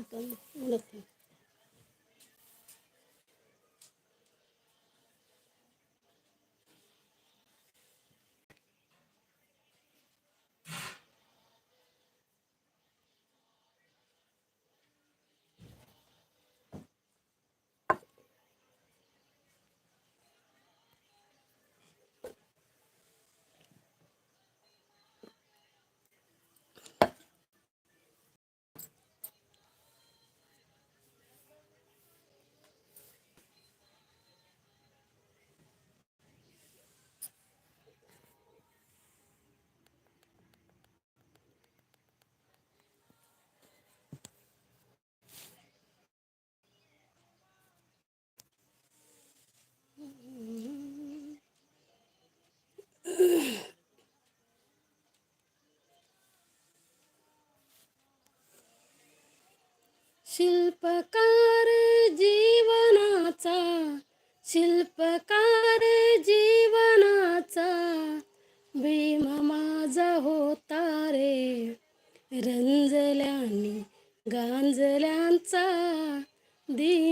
সুন্দর অনেক शिल्पकार जीवनाचा शिल्पकार जीवनाचा भीम माझा होता रे. रंजल्यानी गांजल्यांचा दीनदाता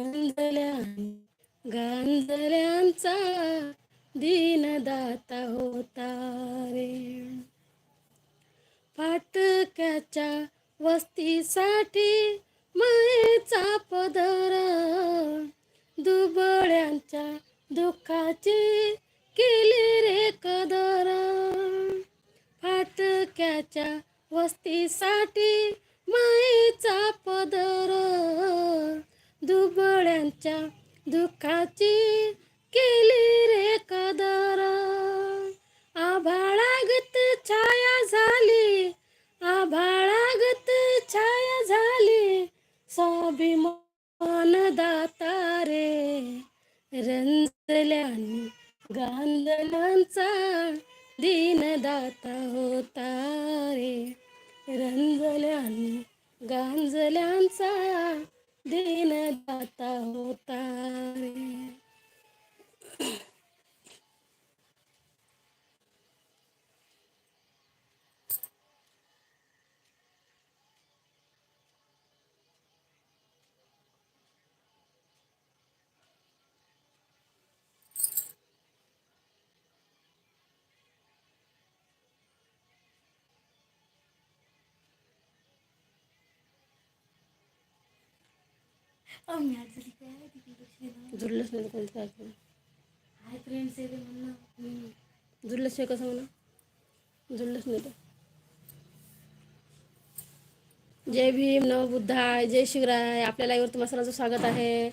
गांजल्या गांजल्यांचा दीनदाता होता रे. फाटक्याच्या वस्तीसाठी मायेचा पदर दुबळ्यांच्या दुःखाची केली रे कदर. फाटक्याच्या वस्तीसाठी मायेचा पदर दुबळ्यांच्या दुःखाची केली रे कदर. आभाळागत छाया दीनदाता होता रे। जुळलंच नाही. तर कोणतं काय जुळलंच नाही कसं म्हणा? जुळलंच नाही तर. जय भीम नव बुद्धाय जय शिवराय. आपल्या लाईव्हवर तुम्हा सर्वांचं स्वागत आहे.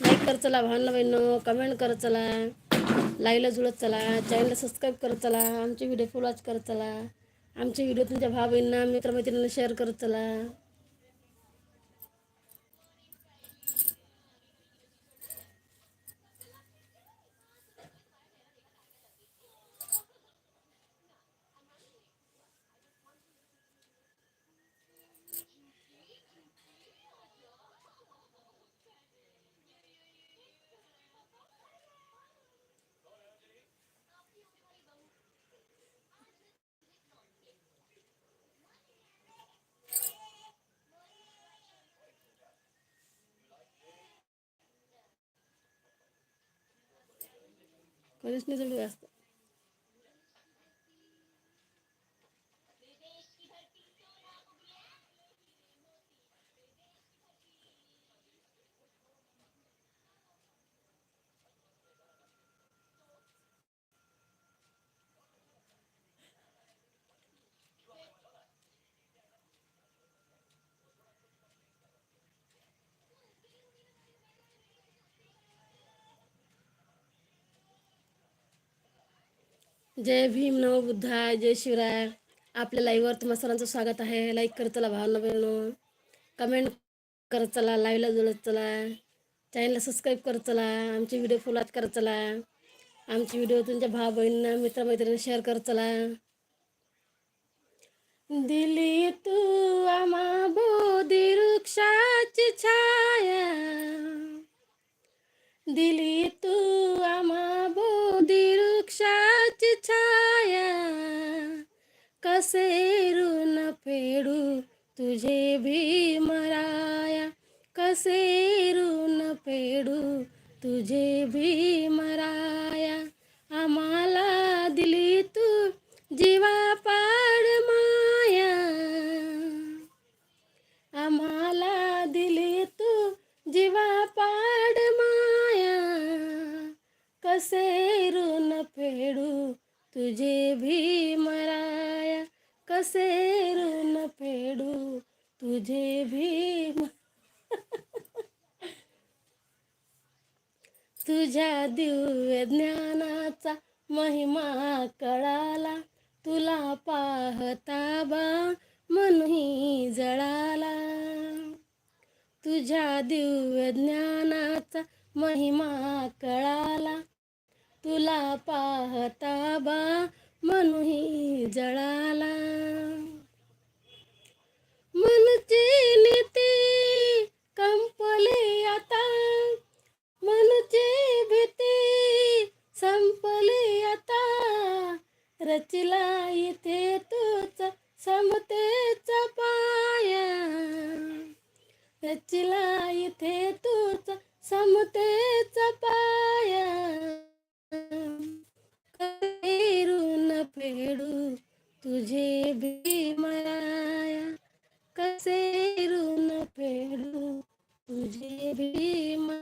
लाईक कर चला भावना बहिणं कमेंट करत चला. लाईव्हला जुळत चला. चॅनलला सबस्क्राईब करत चला. आमचे व्हिडिओ फुल वॉच करत चला. आमचे व्हिडिओ तुमच्या भाव बहिणींना मित्रमैत्रिणींना शेअर करत चला. कधीच नाही जय भीम नव बुद्धाय जय शिवराय. आपल्या लाईव्हवर तुम्हा सर्वांचं स्वागत आहे. लाईक करत चला भावना बहिणं कमेंट करत चला लाईव्हला जुळत चला. चॅनलला सबस्क्राईब करत चला. आमचे व्हिडिओ फुलात करत चला. आमचे व्हिडिओ तुमच्या भाव बहिणींना मित्रमैत्रिणींना शेअर करत चला. दिली तू आमा बोधी वृक्षाची छाया. दिली तू आम्हा बोधी वृक्षाची छाया. कसे ऋण फेडू तुझे भीमराया कसे ऋण फेडू तुझे भीमराया तुझे भीमराया कसे ऋण फेडू तुझे भीम तुझ्या दिव्य ज्ञानाचा महिमा कळाला तुला पाहता बा मनही जळाला. तुझ्या दिव्य ज्ञानाचा महिमा कळाला तुला पाहता बा मनही जळाला. मनचे नीती कंपले आता मनचे भीते संपले आता. रचला इथे तूच समतेचा पाया. रचला इथे तूच समतेचा पाया. वेडू तुझे भीमराया कसे ऋण फेडू तुझे भीमराया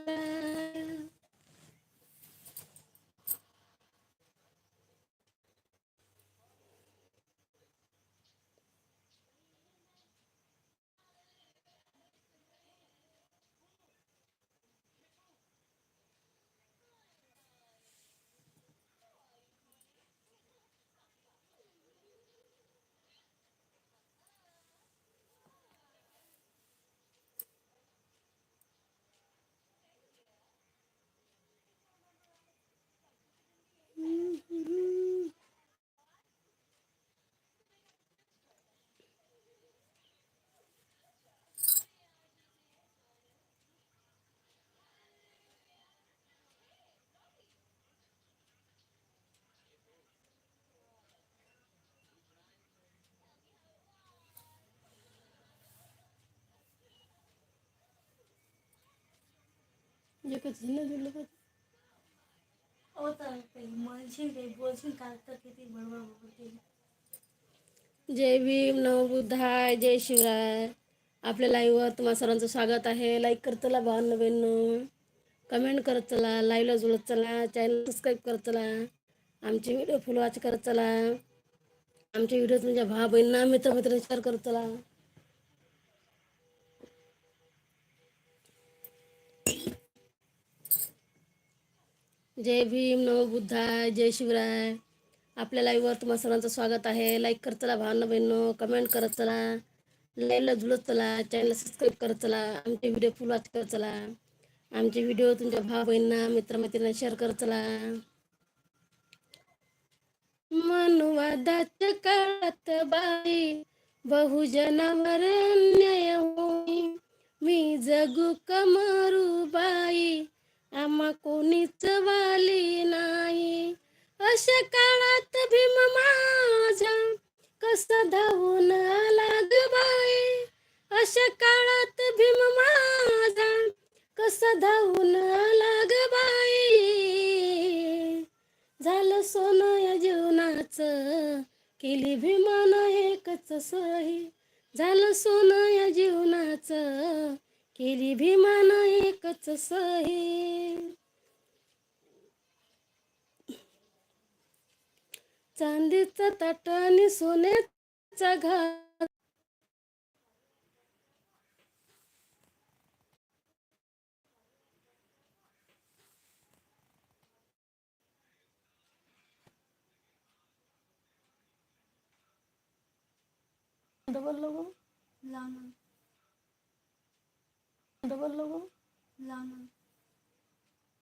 जय भीम नव बुद्धाय जय शिवराय आपल्या लाईव्हवर तुम्हा सर्वांचं स्वागत आहे. लाईक करत चला भावना बहिणं कमेंट करत चला. लाईव्हला जुळत चला. चॅनल सबस्क्राईब करत चला. आमचे व्हिडिओ फुल वाच करत चला. आमचे व्हिडिओ तुमच्या भावा बहिणींना मित्रमित्र शेअर करत चला. जय भीम नव बुद्धाय जय शिवराय. आपल्या लाईव्हवर तुम्हा सर्वांचं स्वागत आहे. लाईक करत चला भावना बहिणो कमेंट करत चला. लाईव्हला जुळत चला. चॅनलला सबस्क्राईब करत चला. आमचे व्हिडिओ फुल वाच करत चला. आमचे व्हिडिओ तुमच्या भाव बहिणींना मित्रमैत्रिणींना शेअर करत चला. मनुवादाच्या काळात बाई बहुजनावर अन्याय होई. मी जगू कमरू बाई. आम्हा कोणीच वाली नाही. अशा काळात भीम माझा कस धावून आला ग बाई? अशा काळात भीम माझा कस धावून आला ग बाई? झालं सोनं या जीवनाच केली भीमान एकच सही. झालं सोनं या जीवनाचं केली भीमान एकच सहे. चांदीचा ताट आणि सोन्याचा घात बोललो लावून डबल लोगो लावून